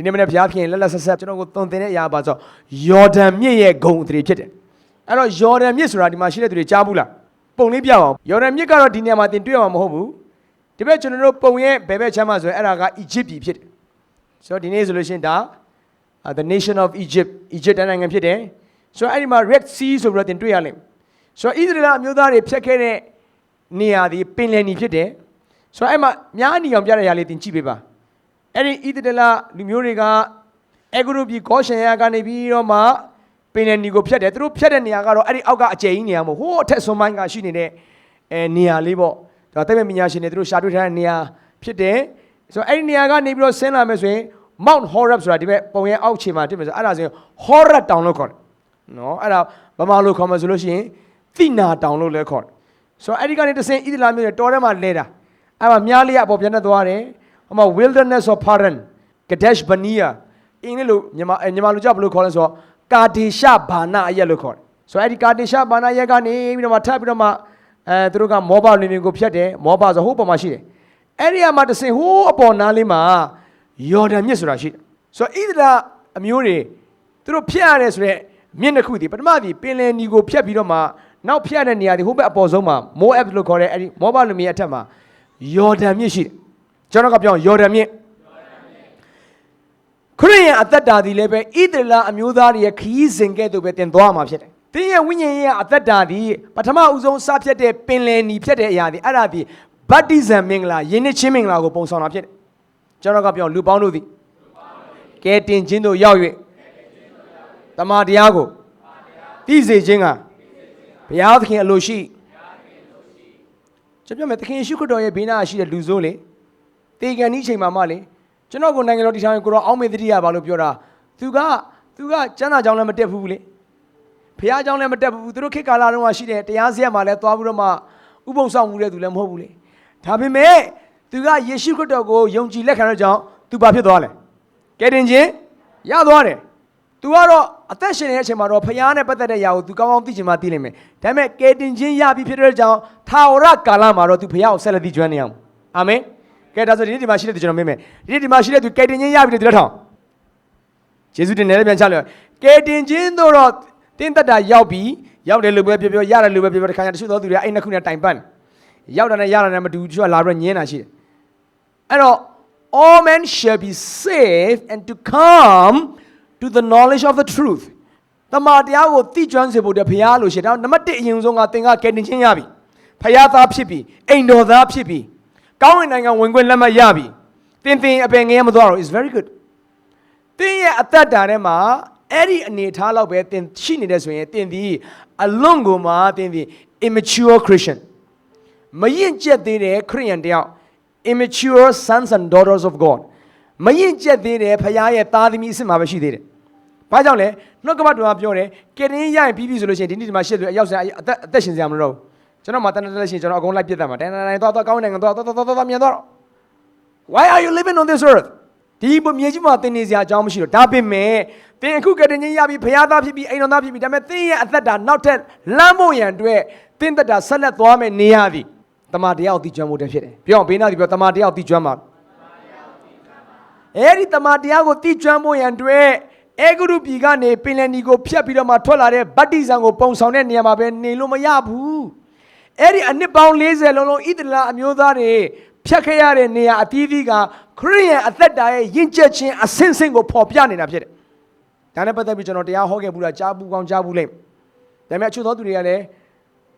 ဒီနေ့မနေ့ဘုရားခင်လက်လက်ဆက်ဆက်ကျွန်တော်ကိုသွန်သင်တဲ့အရာပါဆိုယော်ဒန်မြစ်ရဲ့ဂုံအသရေဖြစ်တယ်အဲ့တော့ယော်ဒန်မြစ်ဆိုတာဒီမှာရှိတဲ့သူတွေကြားဘူးလားပုံလေးပြအောင်ယော်ဒန်မြစ်ကတော့ဒီနေရာမှာတင်တွေ့ရမှာမဟုတ်ဘူးဒီဘက်ကျွန်တော်တို့ပုံရဲ့ဘယ်ဘက်ချမ်းမှာဆိုရင်အဲ့ဒါကအီဂျစ်ပြည်ဖြစ်တယ်ဆိုတော့ဒီနေ့ဆိုလို့ရှိရင်ဒါ uh, the nation of Egypt Egypt နိုင်ငံဖြစ်တယ်ဆိုတော့အဲ့ဒီမှာ Red Sea ဆိုပြီးတော့တင်တွေ့ရလိမ့်မယ်ဆိုတော့ဣသရေလအမျိုးသားတွေဖြတ်ခဲ့တဲ့နေရာဒီပင်လယ်နီဖြစ်တယ်ဆိုတော့အဲ့မှာများနေအောင်ပြတဲ့ຢာလေးတင်ကြည့်ပေးပါ အဲ့ဒီဣသရေလလူမျိုးတွေကအေဂရုပြည်ဂေါရှင်ယာကနေပြီးတော့မှပင်လယ်နီကိုဖြတ်တယ်သူတို့ဖြတ်တဲ့နေရာကတော့အဲ့ဒီအောက်ကအကျယ်ကြီးနေရာမဟုတ်ဟိုးအထက်ဆွန်ပိုင်းကရှိနေတဲ့အဲနေရာလေးပေါ့ဒါတိတ်မမြညာရှင်တွေသူတို့ရှာတွေ့ထားတဲ့နေရာဖြစ်တယ်ဆိုတော့အဲ့ဒီနေရာကနေပြီးတော့ဆင်းလာမယ်ဆိုရင် Mount Horeb ဆိုတာဒီဘက်ပုံရဲ့အောက်ခြေမှာတွေ့မယ်ဆိုအဲ့ဒါဆိုရင် Horeb တောင်လို့ခေါ်တယ်နော်အဲ့ဒါဗမာလိုခေါ်မှဆိုလို့ရှိရင်သိနာတောင်လို့လည်းခေါ်တယ်ဆိုတော့အဲ့ဒီကနေတစ်ဆင့်ဣသလာမျိုးတွေတောထဲမှာလဲတာအဲ့မှာမြားလေးကအပေါ်ပြန်နေသွားတယ် ဟိုမှာ Wilderness of Paran Kadesh Barnea အင်္ဂလိပ်လိုမြန်မာအဲမြန်မာလိုကြောက်ဘယ်လိုခေါ်လဲဆိုတော့ကာဒေရှဘာနာအရက်လို့ခေါ်တယ်ဆိုတော့အဲ့ဒီကာဒေရှဘာနာရက်ကနေပြီးတော့မှထပ်ပြီးတော့မှအဲသူတို့ကမောဘလူမျိုးကိုဖြတ်တယ်မောဘဆိုဟိုးပေါ်မှာရှိတယ်အဲ့ဒီအမှာတစ်ဆင့်ဟိုးအပေါ်နားလေးမှာယော်ဒန်မြစ်ဆိုတာရှိတယ်ဆိုတော့ဣသရာအမျိုးတွေသူတို့ဖျက်ရတယ်ဆိုတော့မြစ်တစ်ခုဒီပထမဒီပင်လယ်နီကိုဖျက်ပြီးတော့မှနောက်ဖျက်တဲ့နေရာဒီဟိုဘက်အပေါ်ဆုံးမှာမိုးအပ်လို့ခေါ်တဲ့အဲ့ဒီမောဘလူမီအထက်မှာယော်ဒန်မြစ်ရှိတယ် ကျွန်တော်ကပြောယော်ဒန်မြစ်ခရစ်ယာန်အသက်တာဒီလည်းပဲဣသရေလအမျိုးသားတွေရဲ့ခရီးစဉ်ကဲ့သို့ပဲတင်သွားမှာဖြစ်တယ်။တင်းရဲ့ဝိညာဉ်ရဲ့အသက်တာဒီပထမဦးဆုံးစဖြတ်တဲ့ပင်လယ်နီဖြစ်တဲ့အရာဒီအဲ့ဒါဒီဗတ္တိဇံမင်္ဂလာယဉ်နှစ်ချင်းမင်္ဂလာကိုပုံဆောင်တာဖြစ်တယ်။ကျွန်တော်ကပြောလူပေါင်းတို့သည်ကဲတင်ခြင်းတို့ရောက်၍တမန်တရားကိုသိစေခြင်းကဘုရားသခင်အလိုရှိကျွန်တော်ပြောမယ်သခင်ယေရှုခရစ်တော်ရဲ့ဘေးနားရှိတဲ့လူဆိုးလေ တေကန်ဤချိန်မှာမှလေကျွန်တော်ကိုနိုင်ငံတော်တည်ထောင်ရင်ကိုတော့အောင်းမေတ္တိရပါလို့ပြောတာသူကသူကကျမ်းစာကြောင်းလည်းမတက်ဘူးလေဘုရားကြောင်းလည်းမတက်ဘူးသူတို့ခေတ်ကာလတုန်းကရှိတဲ့တရားစရက်မှာလည်းသွားပြီးတော့မှဥပုံဆောင်မှုတဲ့သူလည်းမဟုတ်ဘူးလေဒါပေမဲ့သူကယေရှုခရစ်တော်ကိုယုံကြည်လက်ခံတဲ့ကြောင့်သူဘာဖြစ်သွားလဲကယ်တင်ခြင်းရသွားတယ်သူကတော့အသက်ရှင်နေတဲ့အချိန်မှာတော့ဖခင်နဲ့ပတ်သက်တဲ့အရာကိုသူကောင်းကောင်းသိချင်မှသိနိုင်မယ်ဒါပေမဲ့ကယ်တင်ခြင်းရပြီဖြစ်တဲ့ကြောင့်ထာဝရကာလမှာတော့သူဖခင်ကိုဆက်လက်သိကျွမ်းနေအောင်အာမင် ကဲဒါဆိုဒီနေ့ဒီမှာရှိတဲ့သူကျွန်တော်မေးမယ်ဒီနေ့ဒီမှာရှိတဲ့သူကယ်တင်ခြင်းရပြီလို့ဒီလက်ထောင်ယေရှုတင်တယ်လည်းပြန်ချလို့ကယ်တင်ခြင်းတို့တော့တင်းသက်တာရောက်ပြီရောက်တယ်လို့ပဲပြောပြောရတယ်လို့ပဲပြောပြောတခါကျတချို့သောသူတွေအဲ့နှစ်ခုနဲ့တိုင်ပတ်နေရောက်တာနဲ့ရတာနဲ့မတူဘူးတချို့ကလာပြီးတော့ညင်းတာရှိတယ်အဲ့တော့ all men shall be saved and to come to the knowledge of the truth တမန်တရားကိုသိကျွမ်းစေဖို့တည်းဘုရားလို့ရှိတယ်ဒါနံပါတ်1အရင်ဆုံးကသင်ကကယ်တင်ခြင်းရပြီဘုရားသားဖြစ်ပြီအိမ်တော်သားဖြစ်ပြီ ကောင်းဝင်နိုင်ငံဝင်ခွင့်လက်မှတ်ရပြီသင်သင်အပင်ငယ်မသွားတော့ is very good သင်ရဲ့အသက်တာထဲမှာအဲ့ဒီအနေထားလောက်ပဲသင်ရှိနေတယ်ဆိုရင်သင်ဒီအလွန်ကိုမှသင်ဒီ immature christian မရင်ကျက်သေးတဲ့ခရိယန်တယောက် immature sons and daughters of god မရင်ကျက်သေးတဲ့ဖခင်ရဲ့သားသမီးအစ်စ်မှာပဲရှိသေးတယ်။ဘာကြောင့်လဲနှုတ်ကပတ်တော်ကပြောတယ်ကယ်တင်ရရင်ပြီးပြီဆိုလို့ရှိရင်ဒီနေ့ဒီမှာရှစ်သူအရောက်စရာအသက်အသက်ရှင်စရာမလိုတော့ဘူး။ ကျွန်တော်မှတန်းတန်းလက်ရှင်ကျွန်တော်အကုန်လိုက်ပြတ်တတ်မှာတန်းတန်းတန်းသွားသွားကောင်းနိုင်ငံသွားသွားသွားသွားမြန်သွားတော့ Why are you living on this earth ဒီဘမြေကြီးမှာသင်နေစရာအကြောင်းမရှိတော့ဒါပေမဲ့သင်အခုကတည်းကရပြီဖရာသားဖြစ်ပြီအိမ်တော်သားဖြစ်ပြီဒါပေမဲ့သင်ရဲ့အသက်တာနောက်ထပ်လမ်းဖို့ရန်အတွက်သင်သက်တာဆက်လက်သွားမယ်နေရသည်တမန်တရားကိုသိကျွမ်းဖို့တည်းဖြစ်တယ်ပြောအောင်ဘေးနားဒီပြောတမန်တရားကိုသိကျွမ်းပါအဲ့ဒီတမန်တရားကိုသိကျွမ်းဖို့ရန်အတွက်အေဂရုပြည်ကနေပင်လယ်နီကိုဖျက်ပြီးတော့မှထွက်လာတဲ့ဗတ္တိဇံကိုပုံဆောင်တဲ့နေရာမှာပဲနေလို့မရဘူး အဲ့ဒီအနှစ်ပေါင်း40လုံးလုံးဣသရေလအမျိုးသားတွေဖြတ်ခဲ့ရတဲ့နေရာအသီးသီးကခရစ်ယာန်အသက်တာရဲ့ယဉ်ကျေးခြင်းအဆင့်ဆင့်ကိုဖော်ပြနေတာဖြစ်တယ်။ဒါနဲ့ပတ်သက်ပြီးကျွန်တော်တရားဟောခဲ့ဘူးလားကြားဘူးကောင်းကြားဘူးလိမ့်။ဒါပေမဲ့အချို့သောသူတွေကလည်း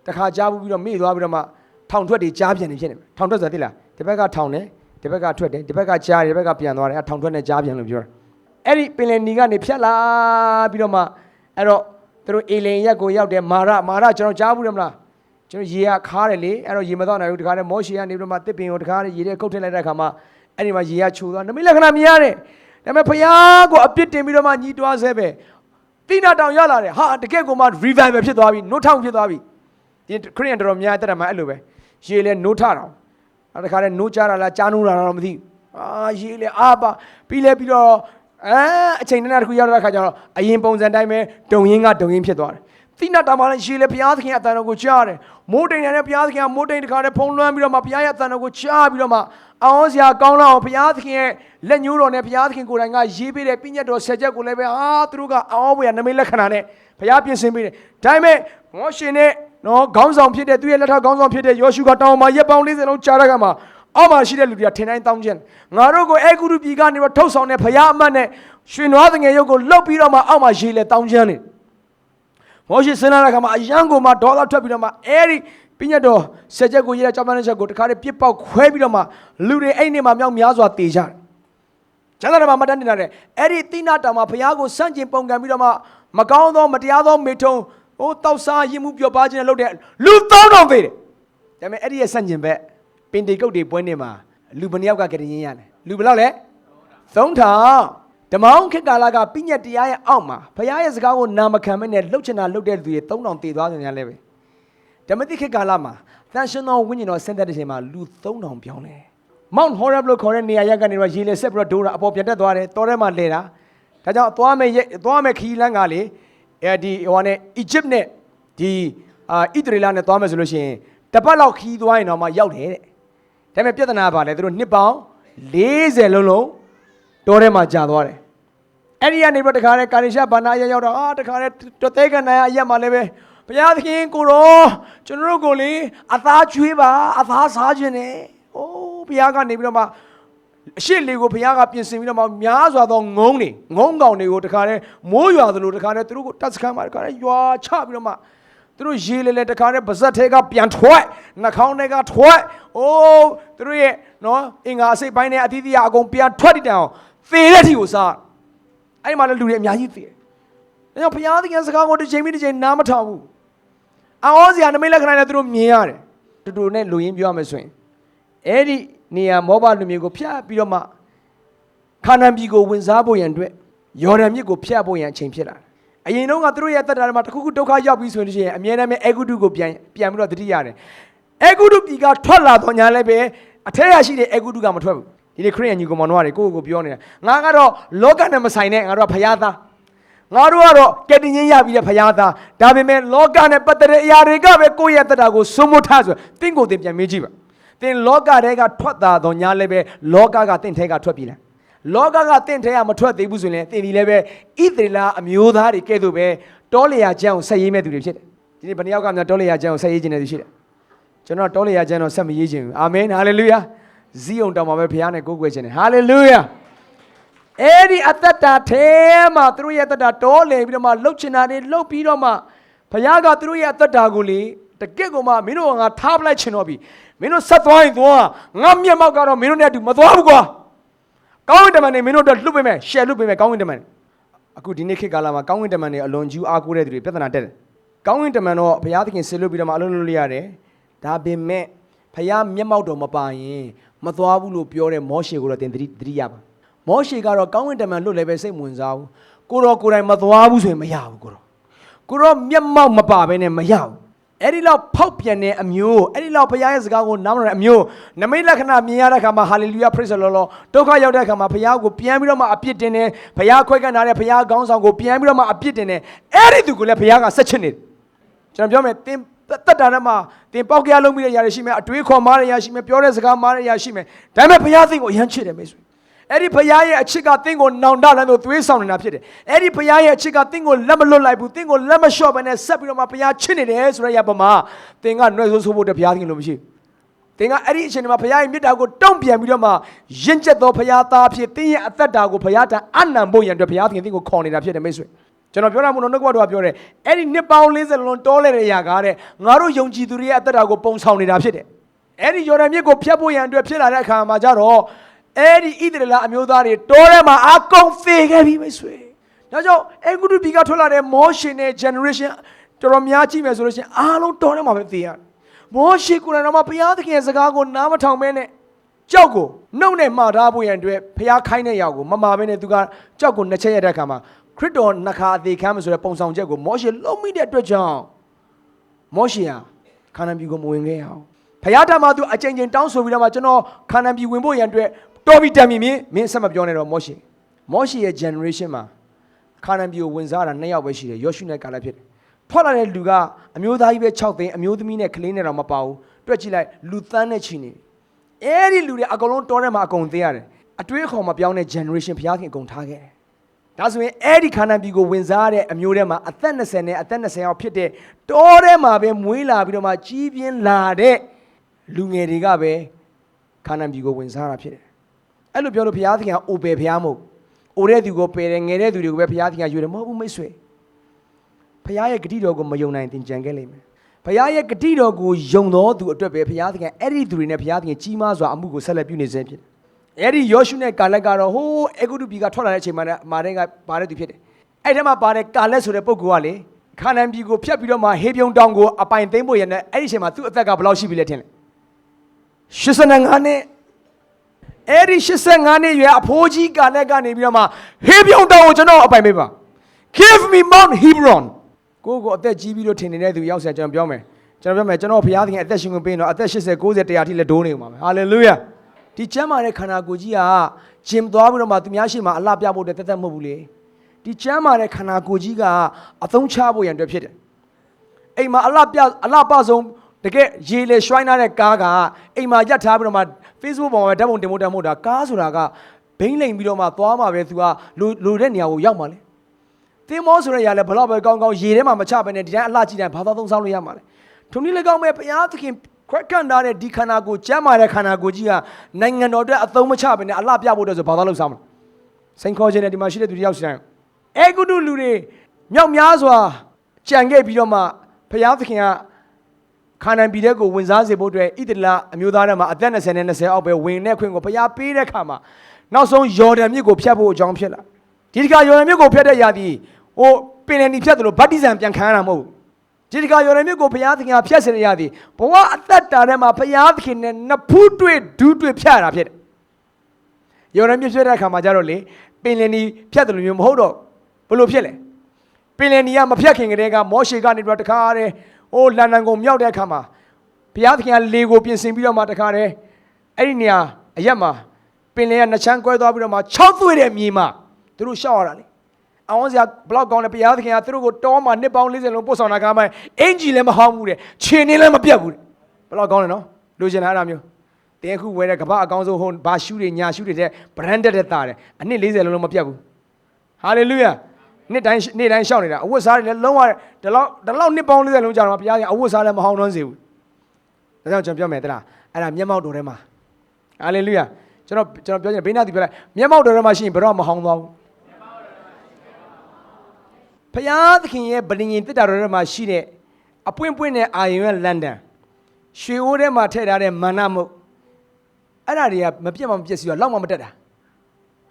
တခါကြားဘူးပြီးတော့မေ့သွားပြီးတော့မှထောင်ထွက်တွေကြားပြန်နေဖြစ်နေတယ်။ထောင်ထွက်ဆိုတာသိလား။ဒီဘက်ကထောင်တယ်ဒီဘက်ကထွက်တယ်ဒီဘက်ကကြားတယ်ဒီဘက်ကပြန်သွားတယ်အဲထောင်ထွက်နဲ့ကြားပြန်လို့ပြောတာ။အဲ့ဒီပင်လယ်နီကနေဖြတ်လာပြီးတော့မှအဲ့တော့သူတို့အေလင်ရက်ကိုရောက်တယ်မာရမာရကျွန်တော်ကြားဘူးတယ်မလား။ ကျွန်တော်ရေကခါတယ်လေအဲ့တော့ရေမတော့နိုင်ဘူးတခါတည်းမောရှေကနေပြီးတော့မှတစ်ပင်ကိုတခါတည်းရေထဲကုတ်ထည့်လိုက်တဲ့အခါမှာအဲ့ဒီမှာရေကချိုသွားနမိတ်လက္ခဏာမြင်ရတယ်ဒါပေမဲ့ဖယားကိုအပြစ်တင်ပြီးတော့မှညီးတွားဆဲပဲတိနာတောင်ရလာတယ်ဟာတကယ့်ကိုမှ revival ဖြစ်သွားပြီနှုတ်ထောင်ဖြစ်သွားပြီဒီခရိယန်တော်တော်များတက်တယ်မှာအဲ့လိုပဲရေလဲနှုတ်ထတောင်အဲ့တခါတည်းနှုတ်ကြတာလားကြားနှုတ်တာလားတော့မသိဘူးအာရေလဲအာပါပြီးလဲပြီးတော့အဲအချိန်နဲ့တစ်ခုရောက်တဲ့အခါကျတော့အရင်ပုံစံတိုင်းပဲဒုံရင်းကဒုံရင်းဖြစ်သွားတယ် တိနတ်တာမှလည်းရေလေဘုရားသခင်အတန်တော်ကိုကြားတယ်မိုးတိမ်နဲ့ဘုရားသခင်ကမိုးတိမ်တခါတည်းဖုံးလွှမ်းပြီးတော့မှဘုရားရဲ့အတန်တော်ကိုကြားပြီးတော့မှအောင်းစရာကောင်းလောက်ဘုရားသခင်ရဲ့လက်ညှိုးတော်နဲ့ဘုရားသခင်ကိုယ်တိုင်ကရေးပေးတဲ့ပြည့်ညတ်တော်ဆက်ချက်ကိုလည်းပဲဟာသူတို့ကအောင်းဘုရားနမိတ်လက္ခဏာနဲ့ဘုရားပြင်ဆင်ပေးတယ်ဒါပေမဲ့မောရှင်နဲ့နော်ခေါင်းဆောင်ဖြစ်တဲ့သူရဲ့လက်ထောက်ခေါင်းဆောင်ဖြစ်တဲ့ယောရှုကတောင်းမှာရက်ပေါင်း40လုံးကြားရကမှာအောက်မှာရှိတဲ့လူတွေကထင်တိုင်းတောင်းခြင်းငါတို့ကိုအဲဂုရုပြည်ကနေတော့ထုတ်ဆောင်တဲ့ဘုရားအမတ်နဲ့ရွှေနွားငယ်ရုပ်ကိုလှုပ်ပြီးတော့မှအောက်မှာရေလေတောင်းခြင်းနေ မောရှိစဉ်းစားတဲ့အခါမှာအယံကိုမှဒေါသထွက်ပြီးတော့မှအဲဒီပြညတ်တော်ဆက်ချက်ကိုရေးတဲ့ကြောင်းပန်းချက်ကိုတခါတည်းပြစ်ပေါက်ခွဲပြီးတော့မှလူတွေအဲ့ဒီမှာမြောက်များစွာတေကြတယ်ကျမ်းစာထဲမှာမတ်တမ်းတင်ထားတယ်အဲ့ဒီတိနာတောင်မှာဘုရားကိုစန့်ကျင်ပုံကံပြီးတော့မှမကောင်းသောမတရားသောမေထုံဟိုတောက်စားရင်မှုပြောပါခြင်းနဲ့လုပ်တဲ့လူသောတောင်သေးတယ်ဒါပေမဲ့အဲ့ဒီရဲ့စန့်ကျင်ဘက်ပင်တေကုတ်တွေပွဲနေမှာလူဘယ်နှယောက်ကကတည်းကရတယ်လူဘယ်လောက်လဲ3000 ဓမ္မောင်းခေတ်ကာလကပြည့်ညက်တရားရဲ့အောက်မှာဘုရားရဲ့စကားကိုနာမခံမနဲ့လှုပ်ချင်တာလှုပ်တဲ့လူတွေ3000တည်သွားကြတယ်လည်းပဲဓမ္မတိခေတ်ကာလမှာသန်ရှင်သောဝိညာဉ်တော်ဆင်းသက်တဲ့ချိန်မှာလူ3000ပြောင်းတယ် Mount Horeb လို့ခေါ်တဲ့နေရာရက်ကနေတော့ရေလေဆက်ပြီးတော့ဒိုးတာအပေါ်ပြန်တက်သွားတယ်တောထဲမှာလဲတာဒါကြောင့်သွားမယ်ရက်သွားမယ်ခီးလန်းကလေအဲဒီဟိုကနေ Egypt နဲ့ဒီအာဣသရေလနဲ့သွားမယ်ဆိုလို့ရှိရင်တစ်ပတ်လောက်ခီးသွားရင်တော့မှရောက်တယ်တဲ့ဒါပေမဲ့ပြဿနာကဘာလဲသူတို့နှစ်ပေါင်း40လုံးလုံးတောထဲမှာကြာသွားတယ် အဲ့ဒီကနေပြီးတော့တခါတည်းကာရီရှာဘာနာအရက်ရောက်တော့အာတခါတည်းတသေးကနိုင်အရက်မှာလည်းပဲဘုရားသခင်ကိုရောကျွန်တော်တို့ကိုလေအသားကျွေးပါအသားစားခြင်းနဲ့အိုးဘုရားကနေပြီးတော့မှအရှိလေးကိုဘုရားကပြင်ဆင်ပြီးတော့မှများစွာသောငုံတွေငုံကောင်တွေကိုတခါတည်းမိုးရွာသလိုတခါတည်းသူတို့ကိုတတ်စခန်းမှာတခါတည်းရွာချပြီးတော့မှသူတို့ရေလေလေတခါတည်းပါဇက်ထဲကပြန်ထွက်နှာခေါင်းထဲကထွက်အိုးသူတို့ရဲ့နော်အင်္ဂါအစိတ်ပိုင်းနဲ့အသီးသီးအကုန်ပြန်ထွက်တည်တအောင်သေတဲ့အထိကိုစား အဲ့ဒီမှာလည်းလူတွေအများကြီးသိတယ်။ဒါကြောင့်ဘုရားသခင်စကားကိုတစ်ချိန်ပြီးတစ်ချိန်နားမထောင်ဘူး။အောစရာနမိတ်လက္ခဏာနဲ့သူတို့မြင်ရတယ်။တူတူနဲ့လူရင်းပြောရမယ်ဆိုရင်အဲ့ဒီနေရာမောဘလူမျိုးကိုဖျက်ပြီးတော့မှခါနန်ပြည်ကိုဝင်စားဖို့ရန်အတွက်ယော်ဒန်မြစ်ကိုဖျက်ဖို့ရန်အချိန်ဖြစ်လာတယ်။အရင်တုန်းကသူတို့ရဲ့တက်တာတွေမှာတစ်ခုခုဒုက္ခရောက်ပြီးဆိုရင်အမြဲတမ်းပဲအေဂုတုကိုပြန်ပြန်ပြီးတော့တတိရတယ်။အေဂုတုပြည်ကထွက်လာတော့ညာလည်းပဲအထက်ရရှိတဲ့အေဂုတုကမထွက်ဘူး။ ဒီနေ့ခရစ်ယာန်ညီကောင်မတော်တွေကိုယ့်ကိုယ်ကိုပြောနေတာငါကတော့လောကနဲ့မဆိုင်တဲ့ငါတို့ကဖယားသားငါတို့ကတော့ကယ်တင်ခြင်းရပြီးတဲ့ဖယားသားဒါပေမဲ့လောကနဲ့ပတ်သက်တဲ့အရာတွေကပဲကိုယ့်ရဲ့တက်တာကိုစွန့်မထားဆိုတင့်ကိုယ်တင်ပြန်မေးကြည့်ပါသင်လောကထဲကထွက်တာတော့ညာလည်းပဲလောကကတင့်ထဲကထွက်ပြီလားလောကကတင့်ထဲကမထွက်သေးဘူးဆိုရင်တင်ဒီလည်းပဲဣသရေလအမျိုးသားတွေကဲ့သို့ပဲတောလျာကျမ်းကိုဆက်ရေးမဲ့သူတွေဖြစ်တယ်ဒီနေ့ဘယ်နှယောက်ကများတောလျာကျမ်းကိုဆက်ရေးခြင်းတဲ့သူရှိတယ်ကျွန်တော်တောလျာကျမ်းတော့ဆက်မရေးခြင်းဘူးအာမင်ဟာလေလုယာ ဇီးအောင်တောင်မှာပဲဘုရားနဲ့ကိုးကွယ်ခြင်းတယ်ဟာလေလုယာအဲ့ဒီအသက်တာထဲမှာသူတို့ရဲ့အသက်တာတောလေပြီးတော့မှလှုပ်ချင်တာတွေလှုပ်ပြီးတော့မှဘုရားကသူတို့ရဲ့အသက်တာကိုလေတကယ့်ကိုမှမင်းတို့ကငါထားပလိုက်ချင်တော့ပြီမင်းတို့ဆက်သွားရင်သွားငါမျက်မှောက်ကတော့မင်းတို့နဲ့အတူမသွားဘူးကွာကောင်းဝင်တမန်နေမင်းတို့တော့လွတ်ပေးမယ်ရှယ်လွတ်ပေးမယ်ကောင်းဝင်တမန်အခုဒီနေ့ခေတ်ကာလမှာကောင်းဝင်တမန်တွေအလွန်ကျူးအားကိုးတဲ့သူတွေပြဿနာတက်တယ်ကောင်းဝင်တမန်တော့ဘုရားသခင်ဆေလွတ်ပြီးတော့မှအလုံးလုံးလေးရတယ်ဒါပေမဲ့ဘုရားမျက်မှောက်တော်မပါရင် မသွားဘူးလို့ပြောတဲ့မောရှေကိုတော့တင်သတိသတိရပါမောရှေကတော့ကောင်းဝင်တမန်လွတ်လည်းပဲစိတ်ဝင်စားဘူးကိုတော့ကိုယ်တိုင်မသွားဘူးဆိုရင်မရဘူးကိုတော့ကိုတော့မျက်မှောက်မပါဘဲနဲ့မရဘူးအဲ့ဒီလောက်ဖောက်ပြန်တဲ့အမျိုးအဲ့ဒီလောက်ဘုရားရဲ့စကားကိုနားမလည်တဲ့အမျိုးနမိတ်လက္ခဏာမြင်ရတဲ့အခါမှာဟာလေလုယာ praise the lord ဒုက္ခရောက်တဲ့အခါမှာဘုရားကိုပြန်ပြီးတော့မှအပြစ်တင်တယ်ဘုရားခွဲကန့်ထားတဲ့ဘုရားကောင်းဆောင်ကိုပြန်ပြီးတော့မှအပြစ်တင်တယ်အဲ့ဒီသူကိုလည်းဘုရားကဆက်ချစ်နေတယ်ကျွန်တော်ပြောမယ်သင် တက်တာနဲ့မှသင်ပေါက်ကြလုံးပြီးတဲ့ຢာတွေရှိမယ်အတွေးခေါ်မားတဲ့ຢာရှိမယ်ပြောတဲ့စကားမားတဲ့ຢာရှိမယ်ဒါပေမဲ့ဘုရားသင်ကိုအယမ်းချစ်တယ်မိတ်ဆွေအဲ့ဒီဘုရားရဲ့အချစ်ကသင်ကိုနောင်တလမ်းသို့သွေးဆောင်နေတာဖြစ်တယ်။အဲ့ဒီဘုရားရဲ့အချစ်ကသင်ကိုလက်မလွတ်လိုက်ဘူး။သင်ကိုလက်မလျှော့ဘဲနဲ့ဆက်ပြီးတော့မှဘုရားချစ်နေတယ်ဆိုတဲ့အရာပေါ်မှာသင်ကနှွဲဆိုးဆိုးဖို့တဲ့ဘုရားသခင်လို့မရှိဘူး။သင်ကအဲ့ဒီအချိန်မှာဘုရားရဲ့မြတ်တာကိုတုံ့ပြန်ပြီးတော့မှယဉ်ကျက်သောဘုရားသားဖြစ်သင်ရဲ့အသက်တာကိုဘုရားတန်အနံဖို့ရန်အတွက်ဘုရားသခင်သင်ကိုခေါ်နေတာဖြစ်တယ်မိတ်ဆွေ။ ကျွန်တော်ပြောတာမဟုတ်တော့နှုတ်ကပတ်တော်ကပြောတယ်။အဲ့ဒီနှစ်ပေါင်း40လုံးတောလဲတဲ့ຢာကားတဲ့ငါတို့ယုံကြည်သူတွေရဲ့အသက်တာကိုပုံဆောင်နေတာဖြစ်တယ်။အဲ့ဒီယော်ဒန်မြစ်ကိုဖျက်ဖို့ရန်အတွက်ဖြစ်လာတဲ့အခါမှာကြတော့အဲ့ဒီဣသရေလအမျိုးသားတွေတောထဲမှာအကုန်သေခဲ့ပြီမိတ်ဆွေ။ဒါကြောင့်အေဂုတုပြည်ကထွက်လာတဲ့မောရှင်နဲ့ generation တော်တော်များကြည့်မယ်ဆိုလို့ရှိရင်အားလုံးတောထဲမှာပဲသေရတယ်။မောရှေကိုယ်တိုင်တော့မှဘုရားသခင်ရဲ့စကားကိုနားမထောင်ဘဲနဲ့ကြောက်ကိုနှုတ်နဲ့မှားထားဖို့ရန်အတွက်ဘုရားခိုင်းတဲ့ရောက်ကိုမမှာဘဲနဲ့သူကကြောက်ကိုနှစ်ချက်ရတဲ့အခါမှာ ခရစ်တော်နှခါအသေးခံမဆိုတဲ့ပုံဆောင်ချက်ကိုမောရှေလုံးမိတဲ့အတွက်ကြောင့်မောရှေဟာခါနန်ပြည်ကိုမဝင်ခဲ့ရအောင်ဘုရားတမန်သူအချိန်ချင်းတောင်းဆိုပြီးတော့မှကျွန်တော်ခါနန်ပြည်ဝင်ဖို့ရန်အတွက်တော်ပြီတန်ပြီမင်းမင်းဆက်မပြောနဲ့တော့မောရှေမောရှေရဲ့ generation မှာခါနန်ပြည်ကိုဝင်စားတာနှစ်ယောက်ပဲရှိတယ်ယောရှုနဲ့ကာလဖြစ်တယ်ထွက်လာတဲ့လူကအမျိုးသားကြီးပဲ6သိန်းအမျိုးသမီးနဲ့ကလေးနဲ့တော့မပါဘူးတွက်ကြည့်လိုက်လူသန်းနဲ့ချီနေပြီအဲ့ဒီလူတွေအကုန်လုံးတောထဲမှာအကုန်သိရတယ်အတွေးအခေါ်မပြောင်းတဲ့ generation ဘုရားခင်အကုန်ထားခဲ့တယ် ဒါဆိုရင်အဲ့ဒီခန္ဓာပြည်ကိုဝင်စားရတဲ့အမျိုးထဲမှာအသက်20နဲ့အသက်20အောင်ဖြစ်တဲ့တောထဲမှာပဲမွေးလာပြီးတော့မှကြီးပြင်းလာတဲ့လူငယ်တွေကပဲခန္ဓာပြည်ကိုဝင်စားတာဖြစ်တယ်အဲ့လိုပြောလို့ဘုရားသခင်ကအိုပယ်ဘုရားမဟုတ်အိုတဲ့သူကိုပယ်တယ်ငယ်တဲ့သူတွေကိုပဲဘုရားသခင်ကယူတယ်မဟုတ်ဘူးမိတ်ဆွေဖခင်ရဲ့ဂတိတော်ကိုမယုံနိုင်သင်ကြံခဲ့လိမ့်မယ်။ဖခင်ရဲ့ဂတိတော်ကိုယုံတော်သူအတွက်ပဲဖခင်သခင်အဲ့ဒီသူတွေနဲ့ဖခင်သခင်ကြီးမားစွာအမှုကိုဆက်လက်ပြုနေစေဖြစ်တယ်။ အဲ့ဒီယောရှုနဲ့ကာလက်ကတော့ဟိုးအေဂုတုပြည်ကထွက်လာတဲ့အချိန်မှာလည်းမာတဲ့ကပါတဲ့သူဖြစ်တယ်။အဲ့ထဲမှာပါတဲ့ကာလက်ဆိုတဲ့ပုဂ္ဂိုလ်ကလေခါနန်ပြည်ကိုဖျက်ပြီးတော့မှဟေပြုံတောင်ကိုအပိုင်သိမ်းဖို့ရတဲ့အဲ့ဒီအချိန်မှာသူ့အသက်ကဘယ်လောက်ရှိပြီလဲထင်လဲ။85နှစ်အဲ့ဒီ85နှစ်ရွယ်အဖိုးကြီးကာလက်ကနေပြီးတော့မှဟေပြုံတောင်ကိုကျွန်တော်အပိုင်ပေးပါ။ Give me Mount Hebron ကိုယ့်ကိုအသက်ကြီးပြီးတော့ထင်နေတဲ့သူရောက်ဆရာကျွန်တော်ပြောမယ်ကျွန်တော်ပြောမယ်ကျွန်တော်ဘုရားသခင်အသက်ရှင်ခွင့်ပေးတော့အသက်80 90 100အထိလည်းဒိုးနေမှာပဲဟာလေလုယာ ဒီကျမ်းမာတဲ့ခန္ဓာကိုယ်ကြီးကဂျင်သွားပြီးတော့မှသူများရှိမှအလှပြဖို့တသက်သက်မဟုတ်ဘူးလေဒီကျမ်းမာတဲ့ခန္ဓာကိုယ်ကြီးကအသုံးချဖို့ရန်အတွက်ဖြစ်တယ်အိမ်မှာအလှပြအလှပဆုံးတကယ်ရေလေရွှိုင်းထားတဲ့ကားကအိမ်မှာရက်ထားပြီးတော့မှ Facebook ပေါ်မှာဓာတ်ပုံတင်ဖို့တမ်းမို့တာကားဆိုတာကဘိန်းလိန်ပြီးတော့မှသွားမှာပဲသူကလိုလိုတဲ့နေရာကိုရောက်မှာလေသင်မောဆိုတဲ့ຢာလဲဘလောက်ပဲကောင်းကောင်းရေထဲမှာမချဘဲနဲ့ဒီတိုင်းအလှကြည့်တိုင်းဘာသာသုံးဆောင်လို့ရမှာလဲထုံနည်းလည်းကောင်းပဲဘုရားသခင် ခွက်ကန်ထားတဲ့ဒီခန္ဓာကိုယ်ကျမ်းမာတဲ့ခန္ဓာကိုယ်ကြီးကနိုင်ငံတော်အတွက်အသုံးမချဘဲနဲ့အလှပြဖို့အတွက်ဆိုဘာသာလုပ်ဆောင်မလဲစိန်ခေါ်ခြင်းနဲ့ဒီမှာရှိတဲ့သူတယောက်စီတိုင်းအေဂုတုလူတွေမြောက်များစွာကြံခဲ့ပြီးတော့မှဘုရားသခင်ကခါနန်ပြည်တဲ့ကိုဝင်စားစေဖို့အတွက်ဣသလအမျိုးသားတွေမှာအသက်20နဲ့20အောက်ပဲဝင်တဲ့ခွင့်ကိုဘုရားပေးတဲ့ခါမှာနောက်ဆုံးယော်ဒန်မြစ်ကိုဖျက်ဖို့အကြောင်းဖြစ်လာဒီတခါယော်ဒန်မြစ်ကိုဖျက်တဲ့ຢာဒီဟိုပင်လယ်နီဖျက်တယ်လို့ဗတ္တိဇံပြန်ခံရတာမဟုတ်ဘူး ဒီတခါယော်ဒန်မြစ်ကိုဘုရားသခင်ကဖျက်စေတဲ့ຢာဒီဘဝအသက်တာထဲမှာဘုရားသခင်နဲ့နှစ်ဖူးတွေ့ဒူးတွေ့ဖျက်ရတာဖြစ်တယ်ယော်ဒန်မြစ်ဖျက်တဲ့အခါမှာကျတော့လေပင်လယ်နီဖျက်တယ်လို့မျိုးမဟုတ်တော့ဘယ်လိုဖြစ်လဲပင်လယ်နီကမဖျက်ခင်ကတည်းကမောရှေကနေပြီးတော့တခါတည်းဟိုလန်ဒန်ကိုမြောက်တဲ့အခါမှာဘုရားသခင်ကလေကိုပြင်ဆင်ပြီးတော့မှတခါတည်းအဲ့ဒီနေရာအရက်မှာပင်လယ်ကနှစ်ချမ်းကွဲသွားပြီးတော့မှ၆သွေ့တဲ့မြေမှာသူတို့ရှောက်ရတာလေ အောင်စရာဘလောက်ကောင်းလဲဘုရားသခင်ကသူတို့ကိုတောမှာနှစ်ပေါင်း40လုံးပို့ဆောင်တာကမှအင်ဂျီလည်းမဟောင်းဘူးတဲ့ခြေနေလည်းမပြတ်ဘူးတဲ့ဘလောက်ကောင်းလဲနော်လိုချင်တာအဲ့ဒါမျိုးတင်းခုဝဲတဲ့ကမ္ဘာအကောင်းဆုံးဟိုဘာရှူးတွေညာရှူးတွေတဲ့ branded တဲ့တာတယ်အနှစ်40လုံးလုံးမပြတ်ဘူးဟာလေလုယာနေ့တိုင်းနေ့တိုင်းရှောက်နေတာအဝတ်စားတွေလည်းလုံးဝဒီလောက်ဒီလောက်နှစ်ပေါင်း40လုံးကြာတော့ဘုရားကအဝတ်စားလည်းမဟောင်းနှွမ်းစေဘူးဒါကြောင့်ကျွန်တော်ပြောမယ်တလားအဲ့ဒါမျက်မှောက်တော်ထဲမှာဟာလေလုယာကျွန်တော်ကျွန်တော်ပြောချင်ဘေးနားသူပြောလိုက်မျက်မှောက်တော်ထဲမှာရှိရင်ဘယ်တော့မှမဟောင်းသွားဘူး ဖယားသခင်ရဲ့ဗလင်ရင်တစ်တာတော်ထဲမှာရှိတဲ့အပွင့်ပွင့်တဲ့အာယုံရဲ့လန်ဒန်ရွှေအိုးထဲမှာထည့်ထားတဲ့မာနမုတ်အဲ့ဒါတွေကမပြတ်မပြတ်စီတော့လောက်မှမတက်တာ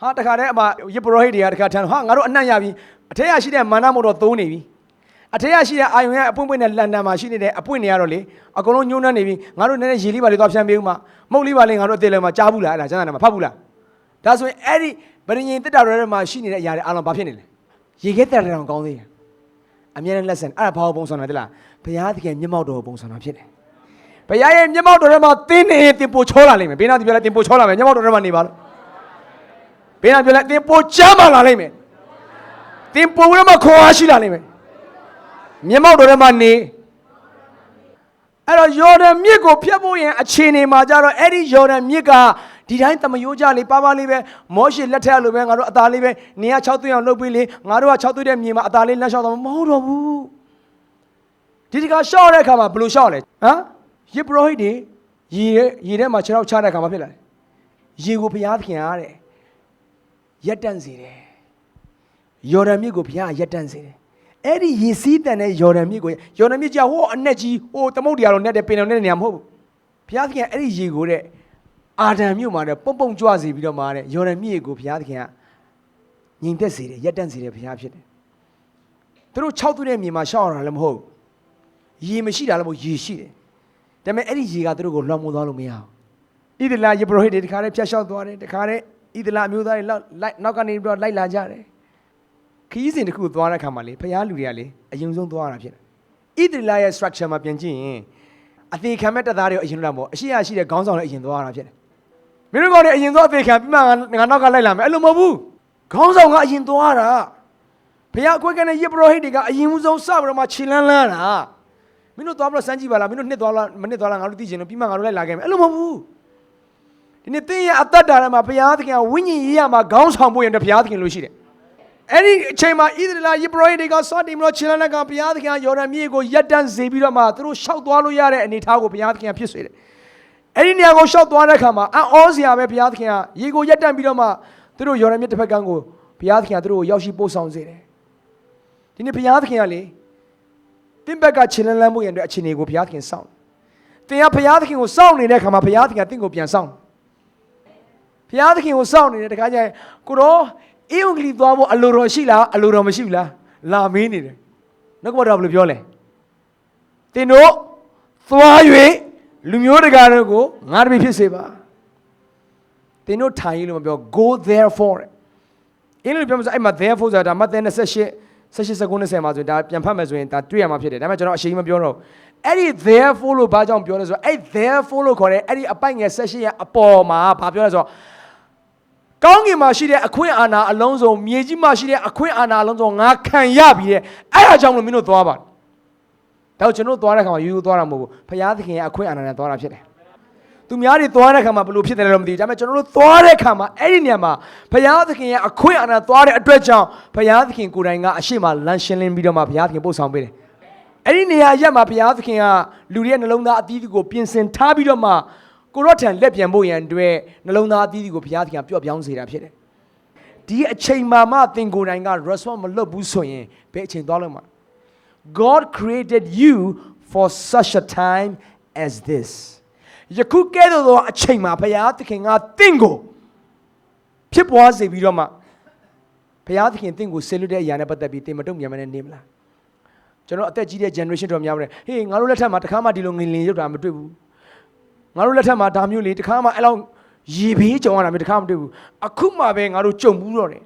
ဟာတခါတည်းအမရစ်ပရောဟိတ်တွေကတခါထမ်းဟာငါတို့အနှံ့ရပြီအထက်ရရှိတဲ့မာနမုတ်တော့သုံးနေပြီအထက်ရရှိတဲ့အာယုံရဲ့အပွင့်ပွင့်တဲ့လန်ဒန်မှာရှိနေတဲ့အပွင့်တွေကတော့လေအကုန်လုံးညှိုးနှံ့နေပြီငါတို့နည်းနည်းရေလေးပါလေးသွားဖြန်းပေးဦးမှာမုတ်လေးပါလေးငါတို့အသေးလေးမှာကြားဘူးလားအဲ့ဒါကျမ်းစာထဲမှာဖတ်ဘူးလားဒါဆိုရင်အဲ့ဒီဗလင်ရင်တစ်တာတော်ထဲမှာရှိနေတဲ့အရာတွေအားလုံးဘာဖြစ်နေလဲ ရေခဲတက်တဲ့တောင်ကောင်းသေးတယ်အမြဲတမ်းလက်ဆန်အဲ့ဒါဘာကိုပုံဆောင်တာတလားဘုရားသခင်မျက်မှောက်တော်ကိုပုံဆောင်တာဖြစ်တယ်ဘုရားရဲ့မျက်မှောက်တော်ထဲမှာသင်နေရင်သင်ပိုချောလာလိမ့်မယ်ဘေးနားသူပြောလိုက်သင်ပိုချောလာမယ်မျက်မှောက်တော်ထဲမှာနေပါလို့ဘေးနားပြောလိုက်သင်ပိုချမ်းမာလာလိမ့်မယ်သင်ပိုပြီးတော့မှခွန်အားရှိလာလိမ့်မယ်မျက်မှောက်တော်ထဲမှာနေအဲ့တော့ယော်ဒန်မြစ်ကိုဖျက်ဖို့ရင်အခြေအနေမှာကြတော့အဲ့ဒီယော်ဒန်မြစ်က ဒီတိုင်းတမယိုးကြလေးပါပါလေးပဲမောရှေလက်ထက်လိုပဲငါတို့အသာလေးပဲနေရ6သွင်းအောင်လုပ်ပြီးလေငါတို့က6သွင်းတဲ့မြေမှာအသာလေးလမ်းလျှောက်တော့မဟုတ်တော့ဘူးဒီဒီကရှော့တဲ့အခါမှာဘယ်လိုရှော့လဲဟမ်ယေဘရဟိတ်တွေရေရေထဲမှာခြေထောက်ချတဲ့အခါမှာဖြစ်လာတယ်ရေကိုဘုရားသခင်အားတဲ့ရက်တန့်စေတယ်ယော်ဒန်မြစ်ကိုဘုရားကရက်တန့်စေတယ်အဲ့ဒီရေစီးတန်တဲ့ယော်ဒန်မြစ်ကိုယော်ဒန်မြစ်ကြောင့်ဟိုအနက်ကြီးဟိုသမုတ်တရားတော်နဲ့တဲ့ပင်တော်နဲ့တဲ့နေရာမဟုတ်ဘူးဘုရားသခင်ကအဲ့ဒီရေကိုတဲ့ အာဒံမြို့မှာတဲ့ပုံပုံကြွစေပြီးတော့မှာတဲ့ယော်ဒန်မြစ်ကိုဘုရားသခင်ကငြိမ်သက်စေတယ်ရက်တန့်စေတယ်ဘုရားဖြစ်တယ်သူတို့၆သွင်းတဲ့မြေမှာရှောက်ရတာလည်းမဟုတ်ဘူးရေမရှိတာလည်းမဟုတ်ရေရှိတယ်ဒါပေမဲ့အဲ့ဒီရေကသူတို့ကိုလွှမ်းမိုးသွားလို့မရဘူးဣဒလာယေဘရဟိတ်တွေတခါတည်းဖျက်လျှောက်သွားတယ်တခါတည်းဣဒလာအမျိုးသားတွေလောက်လိုက်နောက်ကနေပြီးတော့လိုက်လာကြတယ်ခရီးစဉ်တစ်ခုသွားတဲ့အခါမှာလေဖျားလူတွေကလေအရင်ဆုံးသွားတာဖြစ်တယ်ဣဒလာရဲ့ structure မှာပြန်ကြည့်ရင်အသေးခံမဲ့တပ်သားတွေအရင်တော့မဟုတ်အရှိရရှိတဲ့ခေါင်းဆောင်တွေအရင်သွားတာဖြစ်တယ် မင်းတို့ကောင်တွေအရင်သွားအသေးခံပြီးမှငါငါနောက်ကလိုက်လာမယ်အဲ့လိုမဟုတ်ဘူးခေါင်းဆောင်ကအရင်သွားတာဘုရားအခွင့်ကနဲ့ယေဘရဟိတ်တွေကအရင်ဦးဆုံးစပြီးတော့မှခြေလန်းလန်းတာမင်းတို့သွားပြီးတော့စမ်းကြည့်ပါလားမင်းတို့နှစ်သွားလားမနှစ်သွားလားငါတို့သိချင်လို့ပြီးမှငါတို့လိုက်လာခဲ့မယ်အဲ့လိုမဟုတ်ဘူးဒီနေ့သင်ရဲ့အသက်တာထဲမှာဘုရားသခင်ကဝိညာဉ်ရေးရမှာခေါင်းဆောင်ဖို့ရင်တဘုရားသခင်လို့ရှိတယ်အဲ့ဒီအချိန်မှာဣသရေလယေဘရဟိတ်တွေကစတင်ပြီးတော့ခြေလန်းလန်းကဘုရားသခင်ကယော်ဒန်မြေကိုရက်တန်းစေပြီးတော့မှသူတို့ရှောက်သွားလို့ရတဲ့အနေအထားကိုဘုရားသခင်ကဖြစ်စေတယ် အဲ့ဒီနေရာကိုရှောက်သွားတဲ့အခါမှာအံ့ဩစရာပဲဘုရားသခင်ကရေကိုရက်တန်းပြီးတော့မှသူတို့ယော်ဒန်မြေတစ်ဖက်ကန်းကိုဘုရားသခင်ကသူတို့ကိုရောက်ရှိပို့ဆောင်စေတယ်ဒီနေ့ဘုရားသခင်ကလေတင့်ဘက်ကခြေလန်းလန်းမှုရတဲ့အခြေအနေကိုဘုရားသခင်စောင့်တယ်။တင်ကဘုရားသခင်ကိုစောင့်နေတဲ့အခါမှာဘုရားသခင်ကတင့်ကိုပြန်စောင့်တယ်။ဘုရားသခင်ကိုစောင့်နေတဲ့တခါကျရင်ကိုတော့အေးုံကလေးသွားဖို့အလိုတော်ရှိလားအလိုတော်မရှိဘူးလားလာမင်းနေတယ်။နောက်ကဘတော်ဘယ်လိုပြောလဲ။တင်တို့သွား၍ လူမျိုးတကာတို့ကိုငါတပည့်ဖြစ်စေပါ။တင်တို့ထိုင်လို့မပြော go therefore တဲ့။အင်းလို့ပြောမှဆိုအဲ့မှာ therefore ဆိုတာဒါမဿဲ28 16 19 20မှာဆိုရင်ဒါပြန်ဖတ်မယ်ဆိုရင်ဒါတွေ့ရမှာဖြစ်တယ်ဒါပေမဲ့ကျွန်တော်အရှိန်မပြောတော့ဘူးအဲ့ဒီ therefore လို့ဘာကြောင့်ပြောလဲဆိုတော့အဲ့ therefore လို့ခေါ်တဲ့အဲ့ဒီအပိုက်ငယ်16ရဲ့အပေါ်မှာဘာပြောလဲဆိုတော့ကောင်းကင်မှာရှိတဲ့အခွင့်အာဏာအလုံးစုံမြေကြီးမှာရှိတဲ့အခွင့်အာဏာအလုံးစုံငါခံရပြီတဲ့အဲ့ဒါကြောင့်လို့မင်းတို့သွားပါ ဒါကြောင့်ကျွန်တော်သွားတဲ့ခါမှာယူယူသွားတာမဟုတ်ဘူးဖရာသခင်ရဲ့အခွင့်အာဏာနဲ့သွားတာဖြစ်တယ်သူများတွေသွားတဲ့ခါမှာဘယ်လိုဖြစ်တယ်လဲတော့မသိဘူးဒါပေမဲ့ကျွန်တော်တို့သွားတဲ့ခါမှာအဲ့ဒီနေရာမှာဘုရားသခင်ရဲ့အခွင့်အာဏာသွားတဲ့အတွက်ကြောင့်ဘုရားသခင်ကိုယ်တိုင်ကအရှိမလမ်းရှင်းလင်းပြီးတော့မှဘုရားသခင်ပို့ဆောင်ပေးတယ်အဲ့ဒီနေရာရက်မှာဘုရားသခင်ကလူတွေရဲ့နှလုံးသားအသီးသီးကိုပြင်ဆင်ထားပြီးတော့မှကိုရော့ထံလက်ပြန်ဖို့ရန်အတွက်နှလုံးသားအသီးသီးကိုဘုရားသခင်ကပျော့ပြောင်းစေတာဖြစ်တယ်ဒီအချိန်မှာမှသင်ကိုယ်တိုင်က response မလုပ်ဘူးဆိုရင်ဘယ်အချိန်သွားလို့မှာ God created you for such a time as this ယခုကဲ့သို့သောအချိန်မှာဘုရားသခင်ကတင့်ကိုဖြစ်ပွားစေပြီးတော့မှဘုရားသခင်တင့်ကိုဆေလွတ်တဲ့အရာနဲ့ပတ်သက်ပြီးတင်မတုံ့ပြန်မနဲ့နေမလားကျွန်တော်အသက်ကြီးတဲ့ generation တော်များပါတယ်ဟေးငါတို့လက်ထက်မှာတစ်ခါမှဒီလိုငလင်ရုပ်တာမတွေ့ဘူးငါတို့လက်ထက်မှာဒါမျိုးလေတစ်ခါမှအဲ့လောက်ရေဘေးကြုံရတာမျိုးတစ်ခါမှမတွေ့ဘူးအခုမှပဲငါတို့ကြုံဘူးတော့တယ်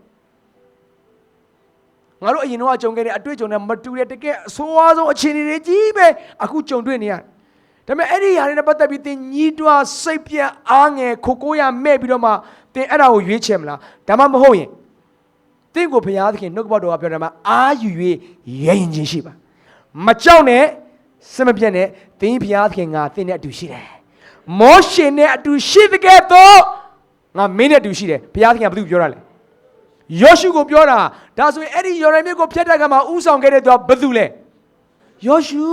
ငါတို့အရင်တော့ကြုံခဲ့တဲ့အတွေ့အကြုံနဲ့မတူတဲ့တကယ်အဆိုးအဝါဆုံးအခြေအနေတွေကြီးပဲအခုကြုံတွေ့နေရတယ်ဒါပေမဲ့အဲ့ဒီຢာတွေနဲ့ပတ်သက်ပြီးသင်ညီးတွားစိတ်ပြတ်အားငယ်ခိုကိုးရမဲ့ပြီးတော့မှသင်အဲ့ဒါကိုရွေးချယ်မလားဒါမှမဟုတ်ရင်သင်ကိုဘုရားသခင်နှုတ်ကပတ်တော်ကပြောတယ်မှာအာယူ၍ရရင်ချင်းရှိပါမကြောက်နဲ့စမပြတ်နဲ့သင်ဘုရားသခင်ကသင်နဲ့အတူရှိတယ်မောရှေနဲ့အတူရှိတဲ့ကဲ့သို့ငါမင်းနဲ့အတူရှိတယ်ဘုရားသခင်ကဘာလို့ပြောတာလဲ ယောရှုကိုပြောတာဒါဆိုရင်အဲ့ဒီယော်ဒန်မြစ်ကိုဖျက်တဲ့ကမှာဥဆောင်ခဲ့တဲ့သူကဘယ်သူလဲယောရှု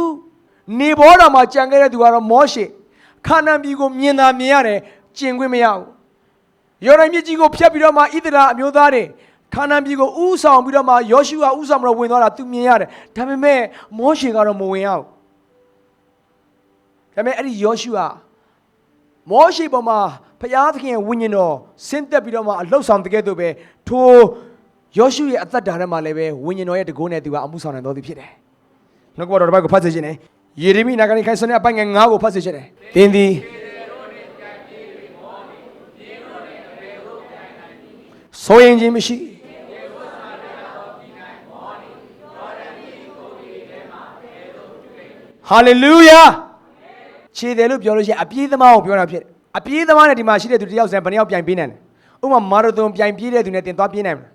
နေဘောတော်မှာကြံခဲ့တဲ့သူကတော့မောရှေခါနန်ပြည်ကိုမြင်သာမြင်ရတယ်ကျင်ခွင့်မရဘူးယော်ဒန်မြစ်ကြီးကိုဖျက်ပြီးတော့မှဣသရာအမျိုးသားတွေခါနန်ပြည်ကိုဥဆောင်ပြီးတော့မှယောရှုကဥဆောင်ပြီးတော့ဝင်သွားတာသူမြင်ရတယ်ဒါပေမဲ့မောရှေကတော့မဝင်ရဘူးဒါပေမဲ့အဲ့ဒီယောရှုကမောရှေပေါ်မှာ ဖျားသခင်ရဲ့ဝိညာဉ်တော်ဆင်းသက်ပြီးတော့မှအလှုပ်ဆောင်တကယ်တော့ပဲထိုယောရှုရဲ့အသက်တာထဲမှာလည်းပဲဝိညာဉ်တော်ရဲ့တကုန်းနဲ့သူကအမှုဆောင်နိုင်တော်သူဖြစ်တယ်။နှုတ်ကပတော်တစ်ပတ်ကိုဖတ်စေခြင်းနဲ့ယေရမိနာဂနိခိုင်စနေအပိုင်းငယ်9ကိုဖတ်စေခြင်းနဲ့သင်သည်ဆိုရင်ခြင်းမရှိဟာလေလုယာခြေတယ်လို့ပြောလို့ရှိရင်အပြေးသမားကိုပြောတာဖြစ်တယ် အပြေးသမားနဲ့ဒီမှာရှိတဲ့သူတယောက်စံဘယ်နှယောက်ပြိုင်ပေးနိုင်လဲဥပမာမာရသွန်ပြိုင်ပြေးတဲ့သူနဲ့တင်သွားပြေးနိုင်မလား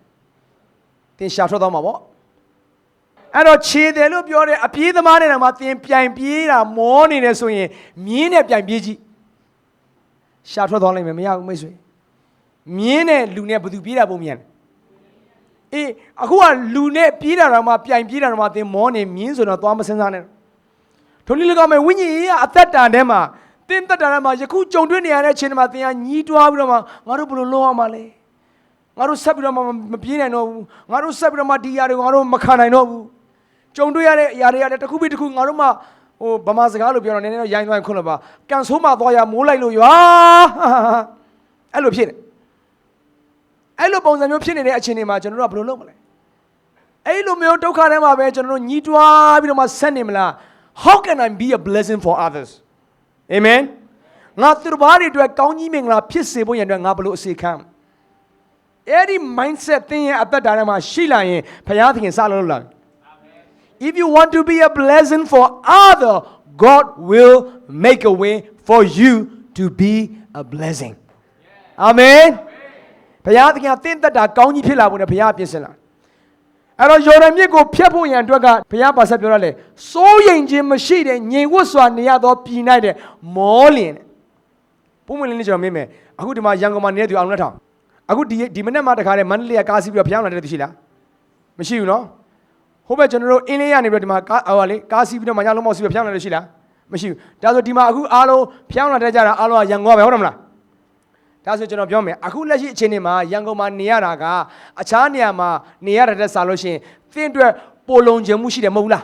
တင်ရှာထွက်သွားမှာပေါ့အဲ့တော့ခြေတယ်လို့ပြောတဲ့အပြေးသမားနဲ့တော့မှတင်ပြိုင်ပြေးတာမောနေတယ်ဆိုရင်မြင်းနဲ့ပြိုင်ပြေးကြည့်ရှာထွက်သွားလိုက်မယ်မရဘူးမိတ်ဆွေမြင်းနဲ့လူနဲ့ဘယ်သူပြေးတာပုံမြန်လဲအေးအခုကလူနဲ့ပြေးတာတော့မှပြိုင်ပြေးတာတော့မှတင်မောနေမြင်းဆိုတော့သွားမစင်းစားနဲ့ထိုနည်း၎င်းမဲ့ဝိညာဉ်ရေးကအသက်တာထဲမှာ တင်းသက်တာထဲမှာယခုကြုံတွေ့နေရတဲ့အချိန်မှာသင်ကညီးတွားပြီးတော့မှငါတို့ဘယ်လိုလုပ်ရမှာလဲငါတို့ဆက်ပြီးတော့မှမပြေးနိုင်တော့ဘူးငါတို့ဆက်ပြီးတော့မှဒီຢာတွေကိုငါတို့မခံနိုင်တော့ဘူးကြုံတွေ့ရတဲ့အရာတွေကလည်းတစ်ခုပြီးတစ်ခုငါတို့မှဟိုဗမာစကားလို့ပြောတော့နည်းနည်းတော့ရိုင်းသွားရင်ခွန်းလို့ပါကန်ဆိုးမှသွားရမိုးလိုက်လို့ရွာအဲ့လိုဖြစ်နေအဲ့လိုပုံစံမျိုးဖြစ်နေတဲ့အချိန်တွေမှာကျွန်တော်တို့ကဘယ်လိုလုပ်မလဲအဲ့လိုမျိုးဒုက္ခထဲမှာပဲကျွန်တော်တို့ညီးတွားပြီးတော့မှဆက်နေမလား how can i be a blessing for others amen ငါသူတစ်ပါးတွေအတွက်ကောင်းကြီးမင်္ဂလာဖြစ်စေဖို့ရန်အတွက်ငါဘယ်လိုအစီခံအဲ့ဒီ mindset သင်ရဲ့အသက်တာထဲမှာရှိလာရင်ဘုရားသခင်စလို့လာ If you want to be a blessing for other God will make a way for you to be a blessing Amen ဘုရားသခင်ကသင်သက်တာကောင်းကြီးဖြစ်လာဖို့နဲ့ဘုရားပြင်ဆင်လာ အဲ့တော့ယော်ဒန်မြစ်ကိုဖျက်ဖို့ရန်အတွက်ကဘုရားပါဆက်ပြောရလေစိုးရိမ်ခြင်းမရှိတဲ့ငြိမ်ဝတ်စွာနေရသောပြည်၌တဲ့မောလင်တဲ့ပုံမလင်းလေးကျွန်တော်မင်းမယ်အခုဒီမှာရန်ကုန်မှာနေတဲ့သူအောင်လက်ထောင်အခုဒီဒီမနေ့မှတခါတည်းမန္တလေးကကားစီးပြီးတော့ဖျောင်းလာတဲ့သူရှိလားမရှိဘူးနော်ဟိုဘက်ကျွန်တော်တို့အင်းလေးရနေပြီးတော့ဒီမှာကားဟိုလေကားစီးပြီးတော့မညာလုံးမောက်စီးပြီးဖျောင်းလာတဲ့ရှိလားမရှိဘူးဒါဆိုဒီမှာအခုအားလုံးဖျောင်းလာတဲ့ကြတာအားလုံးကရန်ကုန်ပဲဟုတ်တယ်မလား ဒါဆိုကျွန်တော်ပြောမယ်အခုလက်ရှိအချိန်မှာရန်ကုန်မှာနေရတာကအခြားနေရာမှာနေရတဲ့စားလို့ရှိရင်သင်အတွက်ပိုလုံခြင်းမှုရှိတယ်မဟုတ်လား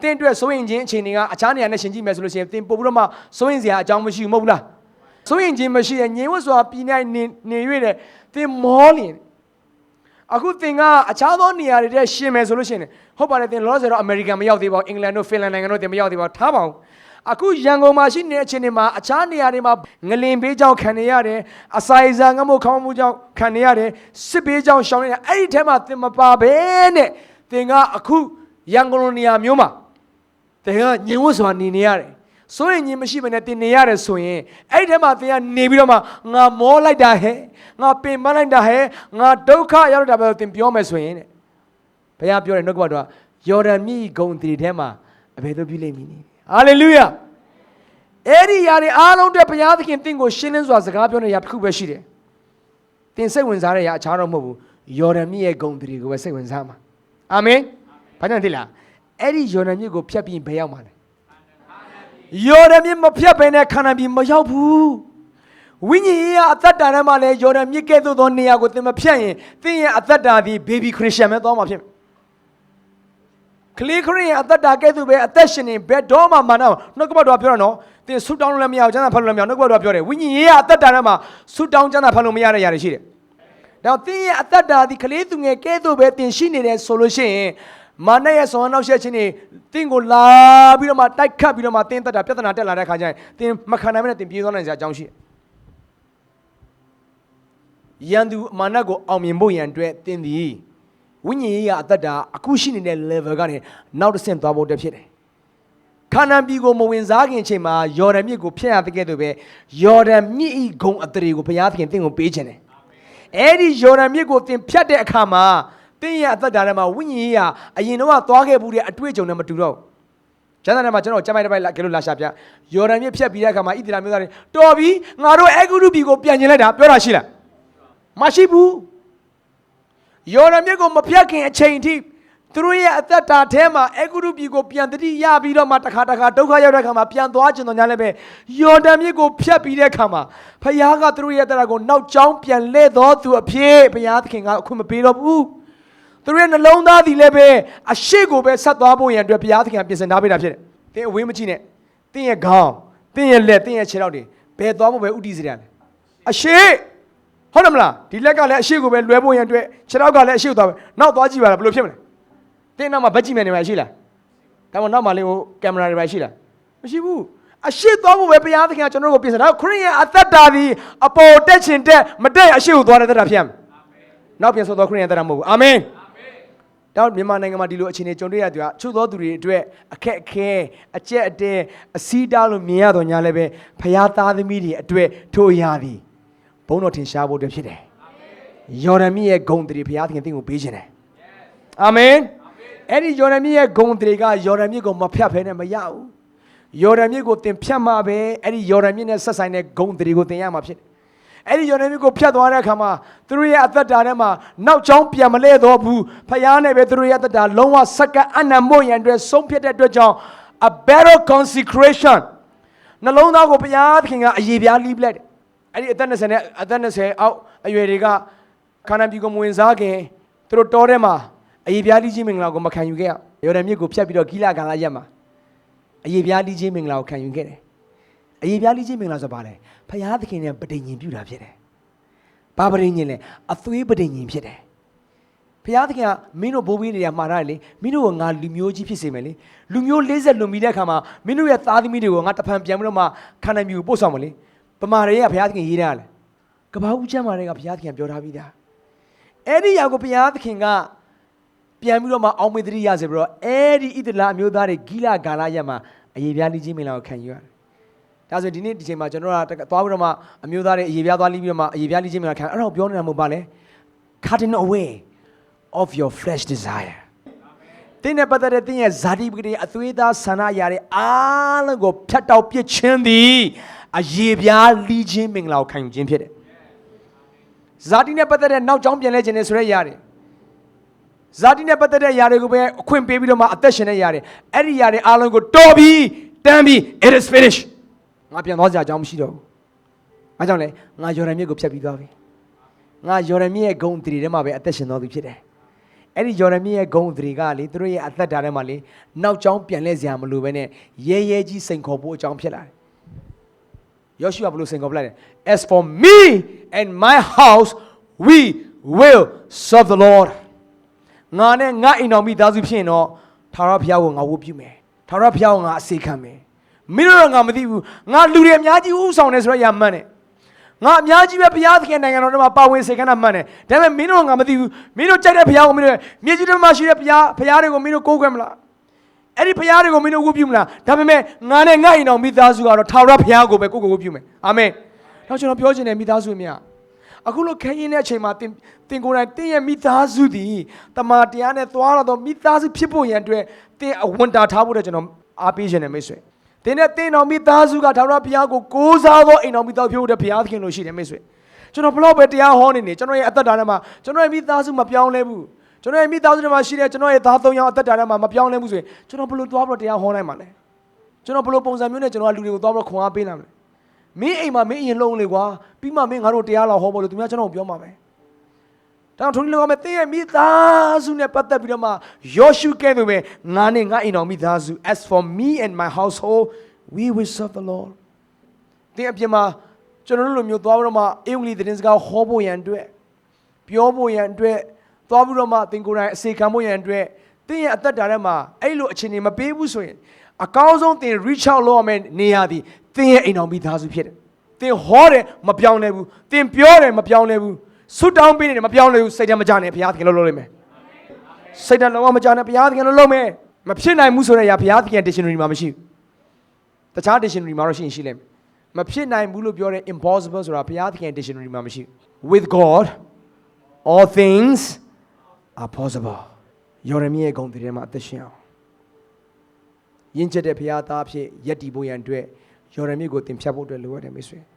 သင်အတွက်စိုးရင်ခြင်းအခြေအနေကအခြားနေရာနဲ့ရှင်ကြည့်မယ်ဆိုလို့ရှိရင်သင်ပို့ပြီးတော့မှစိုးရင်စရာအကြောင်းမရှိဘူးမဟုတ်လားစိုးရင်ခြင်းမရှိတဲ့ငြိမ်ဝတ်စွာပြည်နိုင်နေနေရတဲ့သင်မောလင်အခုသင်ကအခြားသောနေရာတွေတဲ့ရှင်မယ်ဆိုလို့ရှိရင်ဟုတ်ပါတယ်သင်လောဆယ်တော့အမေရိကန်မရောက်သေးပါဘူးအင်္ဂလန်တို့ဖင်လန်နိုင်ငံတို့သင်မရောက်သေးပါဘူးထားပါဦး အခုရန်ကုန်မှာရှိနေတဲ့အချိန်တွေမှာအခြားနေရာတွေမှာငလင်ဘေးကြောင့်ခံနေရတယ်အစာရစာငမို့ခေါင်းမှုကြောင့်ခံနေရတယ်စစ်ဘေးကြောင့်ရှောင်နေရအဲ့ဒီထဲမှာသင်မပါဘဲနဲ့သင်ကအခုရန်ကုန်လိုနေရာမျိုးမှာသင်ကညင်ဝတ်စွာနေနေရတယ်ဆိုရင်ညင်မရှိဘဲနဲ့တင်နေရတယ်ဆိုရင်အဲ့ဒီထဲမှာသင်ကနေပြီးတော့မှငါမောလိုက်တာဟဲ့ငါပင်ပန်းလိုက်တာဟဲ့ငါဒုက္ခရောက်တာပဲသင်ပြောမယ်ဆိုရင်တဲ့ဘုရားပြောတယ်နှုတ်ကပတ်တော်ကယော်ဒန်မြစ်ဂုံတီထဲမှာအဘယ်လိုပြုလိမ့်မည်နည်း ဟာလေလုယာအဲ့ဒီຢာတွေအားလုံးအတွက်ဘုရားသခင်တင့်ကိုရှင်းလင်းစွာစကားပြောနေရတစ်ခုပဲရှိတယ်တင်စိတ်ဝင်စားတဲ့ຢာအခြားတော့မဟုတ်ဘူးယော်ဒန်မြစ်ရဲ့ဂုံတီကိုပဲစိတ်ဝင်စားမှာအာမင်ဘာကြောင့်သိလားအဲ့ဒီယော်ဒန်မြစ်ကိုဖြတ်ပြီးဘယ်ရောက်မှာလဲယော်ဒန်မြစ်မဖြတ်ဘဲနဲ့ခန္ဓာပြည်မရောက်ဘူးဝိညာဉ်ရေးအသက်တာထဲမှာလဲယော်ဒန်မြစ်ကဲ့သို့သောနေရာကိုသင်မဖြတ်ရင်သင်ရဲ့အသက်တာဒီဘေဘီခရစ်ယာန်ပဲသွားမှာဖြစ်မယ် ကလေးခရစ်ယာန်အသက်တာကဲ့သို့ပဲအသက်ရှင်နေဘယ်တော့မှမနာဘူးနှုတ်ကပတ်တော်ပြောတာနော်သင်ဆူတောင်းလို့လည်းမရဘူးကျမ်းစာဖတ်လို့လည်းမရဘူးနှုတ်ကပတ်တော်ပြောတယ်ဝိညာဉ်ရေးကအသက်တာထဲမှာဆူတောင်းကျမ်းစာဖတ်လို့မရတဲ့ຢာတွေရှိတယ်ဒါတော့သင်ရဲ့အသက်တာဒီကလေးသူငယ်ကဲ့သို့ပဲသင်ရှိနေတယ်ဆိုလို့ရှိရင်မာနရဲ့ဆောင်းနောက်ဆက်ခြင်းတွေသင်ကိုလာပြီးတော့မှတိုက်ခတ်ပြီးတော့မှသင်သက်တာပြဿနာတက်လာတဲ့ခါကျရင်သင်မခံနိုင်မနဲ့သင်ပြေးသွားနိုင်စရာအကြောင်းရှိတယ်ရန်သူမာနကိုအောင်မြင်ဖို့ရန်အတွက်သင်သည် ဝိညာဉ်ရေးရအသက်တာအခုရှိနေတဲ့ level ကနေနောက်တစ်ဆင့်သွားဖို့တက်ဖြစ်တယ်။ခါနန်ပြည်ကိုမဝင်စားခင်အချိန်မှာယော်ဒန်မြစ်ကိုဖျက်ရတဲ့ကဲ့သို့ပဲယော်ဒန်မြစ်ဤဂုံအတရေကိုဘုရားသခင်တင့်ကိုပေးခြင်းတယ်။အဲဒီယော်ဒန်မြစ်ကိုသင်ဖြတ်တဲ့အခါမှာတင်းရအသက်တာထဲမှာဝိညာဉ်ရေးရအရင်တော့သွားခဲ့ဘူးတဲ့အတွေ့အကြုံနဲ့မတူတော့ဘူး။ကျမ်းစာထဲမှာကျွန်တော်ကျမ်းပိုက်တစ်ပိုက်လာကဲလို့လာရှာပြ။ယော်ဒန်မြစ်ဖြတ်ပြီးတဲ့အခါမှာဣသရေလမျိုးသားတွေတော်ပြီငါတို့အဲဂုရုပြည်ကိုပြန်ကျင်လိုက်တာပြောတာရှိလား။မရှိဘူး။ ယော်ဒန်မြစ်ကိုမဖြတ်ခင်အချိန်ထိသူတို့ရဲ့အသက်တာထဲမှာအေဂုရုပြည်ကိုပြန်တတိရပြီးတော့မှတစ်ခါတစ်ခါဒုက္ခရောက်တဲ့အခါမှာပြန်သွားခြင်းတော့ညာလည်းပဲယော်ဒန်မြစ်ကိုဖြတ်ပြီးတဲ့အခါမှာဖခင်ကသူတို့ရဲ့အသက်တာကိုနောက်ကျောင်းပြန်လဲတော်သူအဖြစ်ဘုရားသခင်ကအခွင့်မပေးတော့ဘူးသူတို့ရဲ့နှလုံးသားသည်လည်းပဲအရှိကိုပဲဆက်သွားဖို့ရန်အတွက်ဘုရားသခင်ကပြင်ဆင်ထားပေးတာဖြစ်တယ်။သင်အဝေးမကြည့်နဲ့။သင်ရဲ့ခေါင်းသင်ရဲ့လက်သင်ရဲ့ခြေထောက်တွေဘယ်သွားဖို့ပဲဥတည်စေတယ်လဲ။အရှိ ဟုတ်တယ်မလားဒီလက်ကလည်းအရှိကိုပဲလွဲဖို့ရန်အတွက်ခြေထောက်ကလည်းအရှိကိုသွားပဲနောက်သွားကြည့်ပါလားဘယ်လိုဖြစ်မလဲတင်းနောက်မှာဗက်ကြည့်မယ်နေမှာရှိလားဒါမှမဟုတ်နောက်မှာလေးဟိုကင်မရာတွေပဲရှိလားမရှိဘူးအရှိသွားဖို့ပဲဘုရားသခင်ကကျွန်တော်တို့ကိုပြင်ဆင်တာခရစ်ယာန်အသက်တာဒီအပေါ်တက်ချင်တက်မတက်အရှိကိုသွားတဲ့သက်တာဖြစ်ရမယ်နောက်ပြန်ဆိုတော့ခရစ်ယာန်သက်တာမဟုတ်ဘူးအာမင်တော့မြန်မာနိုင်ငံမှာဒီလိုအခြေအနေကြုံတွေ့ရသူကချုပ်သောသူတွေအတွက်အခက်အခဲအကျက်အတဲအစီးတားလို့မြင်ရတော့ညာလည်းပဲဖရာသားသမီးတွေအတွက်ထိုအရာသည် ဘုန်းတော်ထင်ရှားဖို့အတွက်ဖြစ်တယ်။ယော်ဒန်မြစ်ရဲ့ဂုံတည်းဖရာသခင်တင့်ကိုပေးခြင်းတယ်။အာမင်။အဲ့ဒီယော်ဒန်မြစ်ရဲ့ဂုံတည်းကယော်ဒန်မြစ်ကိုမဖြတ်ဖဲနဲ့မရဘူး။ယော်ဒန်မြစ်ကိုတင်ဖြတ်မှပဲအဲ့ဒီယော်ဒန်မြစ်နဲ့ဆက်ဆိုင်တဲ့ဂုံတည်းကိုတင်ရမှာဖြစ်တယ်။အဲ့ဒီယော်ဒန်မြစ်ကိုဖြတ်သွားတဲ့အခါမှာသူတို့ရဲ့အသက်တာထဲမှာနောက်ချောင်းပြန်မလဲတော့ဘူး။ဖယားနဲ့ပဲသူတို့ရဲ့အသက်တာလုံးဝစက္ကန့်အနံ့မို့ရန်အတွက်ဆုံးဖြတ်တဲ့အတွက်ကြောင့် a better consecration နှလုံးသားကိုဘုရားသခင်ကအယေပြားလိပလိုက်တယ်။ အဲ့ဒီအသက်20နဲ့အသက်20အောက်အရွယ်တွေကခန္ဓာပြည်ကိုမဝင်စားခင်သူတို့တောထဲမှာအယေပြားလိခြင်းမင်္ဂလာကိုမခံယူခဲ့ရ။ယော်ဒန်မြစ်ကိုဖြတ်ပြီးတော့ဂိလဂါလရက်မှာအယေပြားလိခြင်းမင်္ဂလာကိုခံယူခဲ့တယ်။အယေပြားလိခြင်းမင်္ဂလာဆိုပါလေ။ဘုရားသခင်နဲ့ပဋိညာဉ်ပြုတာဖြစ်တယ်။ဘာပဋိညာဉ်လဲ။အသွေးပဋိညာဉ်ဖြစ်တယ်။ဘုရားသခင်ကမင်းတို့ဘိုးဘေးတွေကမှားထားတယ်လေမင်းတို့ကငါလူမျိုးကြီးဖြစ်စေမယ်လေလူမျိုး40လွန်ပြီးတဲ့အခါမှာမင်းတို့ရဲ့သားသမီးတွေကိုငါတဖန်ပြန်ပြီးတော့မှခန္ဓာမျိုးကိုပို့ဆောင်မလဲ ပမာတွေကဘုရားသခင်ရေးထားတယ်ကဘာဦးချမ်းမာတွေကဘုရားသခင်ပြောထားပြီးသားအဲ့ဒီຢာကိုဘုရားသခင်ကပြန်ပြီးတော့မှအောင်းမေတ္တိရစေပြီးတော့အဲ့ဒီဣသလာအမျိုးသားတွေဂိလဂါလရက်မှာအယေပြားလိချင်းမင်္ဂလာကိုခံယူရတယ်ဒါဆိုဒီနေ့ဒီချိန်မှာကျွန်တော်ကသွားပြီးတော့မှအမျိုးသားတွေအယေပြားသွားလိပြီးတော့မှအယေပြားလိချင်းမင်္ဂလာခံအဲ့တော့ပြောနေတာမဟုတ်ပါလဲ cutting away of your flesh desire တင်းနဲ့ပတ်သက်တဲ့တင်းရဲ့ဇာတိပဂတိအသွေးသားဆန္ဒအရာတွေအားလုံးကိုဖြတ်တောက်ပစ်ခြင်းသည် အရေပြားလီးခြင်းမင်္ဂလာကိုခံယူခြင်းဖြစ်တယ်ဇာတိနဲ့ပတ်သက်တဲ့နောက်ကြောင်းပြန်လဲခြင်းနဲ့ဆိုရဲရတယ်ဇာတိနဲ့ပတ်သက်တဲ့ຢာတွေကိုပဲအခွင့်ပေးပြီးတော့မှအသက်ရှင်နေရတယ်အဲ့ဒီຢာတွေအားလုံးကိုတော်ပြီတန်းပြီ it is finished ငါပြန်သွားစရာအကြောင်းမရှိတော့ဘူးအားကြောင့်လေငါယော်ဒန်မြစ်ကိုဖြတ်ပြီးသွားပြီငါယော်ဒန်မြစ်ရဲ့ဂုံတရီထဲမှာပဲအသက်ရှင်တော်သူဖြစ်တယ်အဲ့ဒီယော်ဒန်မြစ်ရဲ့ဂုံတရီကလေသူတို့ရဲ့အသက်တာထဲမှာလေနောက်ကြောင်းပြန်လဲစရာမလိုဘဲနဲ့ရဲရဲကြီးစိန်ခေါ်ဖို့အကြောင်းဖြစ်လာတယ် ယောရှုကဘယ်လိုစိန်ခေါ်ပလိုက်လဲ As for me and my house we will serve the Lord ငါနဲ့ငါအိမ်တော်မိသားစုဖြစ်ရင်တော့ထာဝရဘုရားကိုငါဝတ်ပြုမယ်။ထာဝရဘုရားကိုငါအစေခံမယ်။မင်းတို့တော့ငါမသိဘူး။ငါလူတွေအများကြီးဥဆောင်နေဆိုတော့ရမှန်းတယ်။ငါအများကြီးပဲဘုရားသခင်နိုင်ငံတော်ထဲမှာပါဝင်စေခဏမှန်တယ်။ဒါပေမဲ့မင်းတို့ကငါမသိဘူး။မင်းတို့ကြိုက်တဲ့ဘုရားကိုမင်းတို့မြေကြီးထဲမှာရှိတဲ့ဘုရားဘုရားတွေကိုမင်းတို့ကိုးကွယ်မလား။ အဲ့ဒီဘုရားတွေကိုမင်းတို့ဝတ်ပြုမလား။ဒါပေမဲ့ငါနဲ့ငါ့အိမ်တော်မိသားစုကတော့ထာဝရဘုရားကိုပဲကိုးကွယ်ဝတ်ပြုမယ်။အာမင်။နောက်ကျွန်တော်ပြောချင်တယ်မိသားစုများအခုလိုခရင်တဲ့အချိန်မှာတင်တင်ကိုယ်တိုင်တင်ရဲ့မိသားစုသည်တမန်တရားနဲ့သွားတော့မိသားစုဖြစ်ဖို့ရန်အတွက်တင်အဝန်တာထားဖို့တဲ့ကျွန်တော်အားပေးခြင်းနဲ့မိတ်ဆွေတင်တဲ့တင်တော်မိသားစုကထာဝရဘုရားကိုကိုးစားသောအိမ်တော်မိသားစုဖြစ်ဖို့တဲ့ဘုရားသခင်လို့ရှိတယ်မိတ်ဆွေကျွန်တော်ဘလောက်ပဲတရားဟောနေနေကျွန်တော်ရဲ့အသက်တာထဲမှာကျွန်တော်ရဲ့မိသားစုမပြောင်းလဲဘူး ကျွန်တော်ရဲ့မိသားစုထဲမှာရှိတဲ့ကျွန်တော်ရဲ့သားသုံးယောက်အသက်တာထဲမှာမပြောင်းလဲဘူးဆိုရင်ကျွန်တော်ဘယ်လိုသွားပြီးတော့တရားဟောနိုင်မှာလဲကျွန်တော်ဘယ်လိုပုံစံမျိုးနဲ့ကျွန်တော်ကလူတွေကိုသွားပြီးတော့ခွန်အားပေးနိုင်မလဲမင်းအိမ်မှာမင်းအရင်လုံးလေကွာပြီးမှမင်းငါတို့တရားလာဟောဖို့လို့သူများကျွန်တော်ကိုပြောမှာပဲတောင်ထုံးလောကမဲ့တင်းရဲ့မိသားစုနဲ့ပတ်သက်ပြီးတော့မှယောရှုကဲ့သို့ပဲငါနဲ့ငါအိမ်တော်မိသားစု as for me and my household we will serve the Lord တင်းအပြင်မှာကျွန်တော်တို့လိုမျိုးသွားပြီးတော့မှအင်္ဂလိပ်သတင်းစကားဟောဖို့ရန်အတွက်ပြောဖို့ရန်အတွက် သွားပြီးတော့မှသင်ကိုယ်တိုင်အစေခံဖို့ရန်အတွက်တင်းရဲ့အသက်တာထဲမှာအဲ့လိုအခြေအနေမပေးဘူးဆိုရင်အကောင်းဆုံးသင် reach out လုပ်ရမယ့်နေရာသည်သင်ရဲ့အိမ်တော်မိသားစုဖြစ်တယ်။သင်ဟောတယ်မပြောင်းလဲဘူး။သင်ပြောတယ်မပြောင်းလဲဘူး။ဆွတောင်းပေးနေတယ်မပြောင်းလဲဘူး။စိတ်ထဲမကြနဲ့ဘုရားသခင်လှုပ်လို့လိမ့်မယ်။စိတ်ထဲလုံးဝမကြနဲ့ဘုရားသခင်လှုပ်လို့မယ်။မဖြစ်နိုင်ဘူးဆိုတဲ့အရာဘုရားသခင် dictionary မှာမရှိဘူး။တခြား dictionary မှာတော့ရှိရင်ရှိလိမ့်မယ်။မဖြစ်နိုင်ဘူးလို့ပြောတဲ့ impossible ဆိုတာဘုရားသခင် dictionary မှာမရှိဘူး။ With God all things are possible ။ယောရမီရဲ့ဂုဏ်တွေထဲမှာအသက်ရှင်အောင်ယဉ်ကျေးတဲ့ဘုရားသားဖြစ်ယက်တီဖို့ရန်အတွက်ယော်ဒန်မြစ်ကိုတင်ဖြတ်ဖို့အတွက်လိုအပ်တယ်မိတ်ဆွေ။